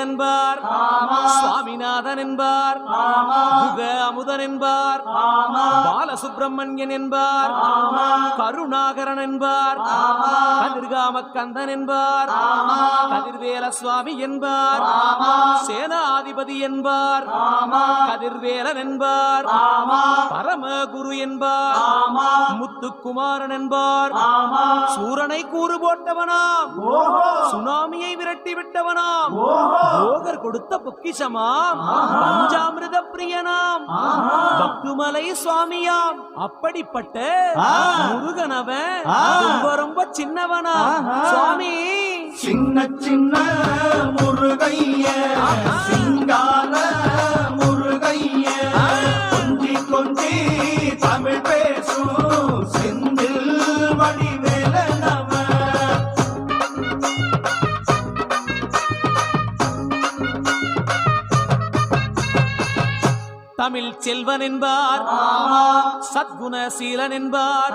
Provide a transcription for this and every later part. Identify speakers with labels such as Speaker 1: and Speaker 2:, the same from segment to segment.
Speaker 1: கார்த்திகேயன் என்பார் சுவாமிநாதன் என்பார் முக அமுதன் என்பார் பாலசுப்பிரமணியன் என்பார். கருணாகரன் என்பார். கதிர்காம கந்தன் என்பார். கதிர்வேல சுவாமி என்பார். சேனாதிபதி என்பார். கதிர்வேலன் என்பார். பரமகுரு என்பார். முத்துக்குமாரன் என்பார். சூரனை கூறு போட்டவனாம். சுனாமியை விரட்டி விட்டவனாம். போகர் கொடுத்த பொக்கிஷமாம். பஞ்சாமிருத பிரியனாம் பத்துமலை சுவாமியாம். அப்படிப்பட்ட முருகனவன் ரொம்ப ரொம்ப சின்னவனா. சுவாமி.
Speaker 2: சின்ன சின்ன முருகைய சிங்கார முருகைய. கொஞ்சி கொஞ்சி தமிழ் பேசும் செந்தில்
Speaker 1: தமிழ் செல்வன் என்பார். சத்குணசீலன் என்பார்.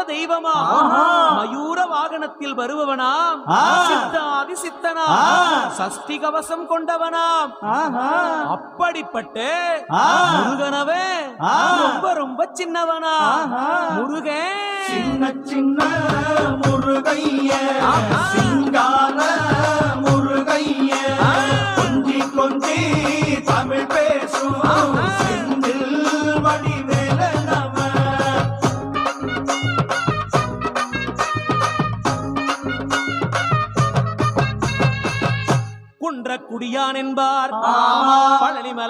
Speaker 1: காத்த தெய்வமா மயூர வாகனத்தில் வருபவனாம். சித்தாதி சித்தனா சஷ்டி கவசம் கொண்டவனாம். அப்படிப்பட்ட முருகனவே ரொம்ப ரொம்ப சின்னவனா முருகன்
Speaker 2: சின்ன சின்ன முருகைய.
Speaker 1: குடியான் என்பார்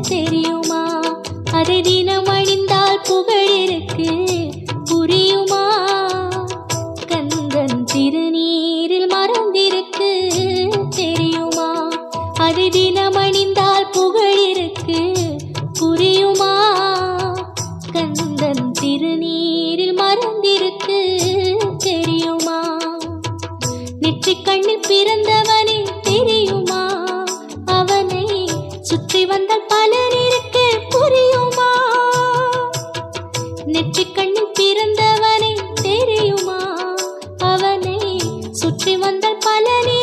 Speaker 3: தெரியுமா? அதை தினம் பிறந்தவனே தெரியுமா? அவனை சுற்றி வந்த பலன்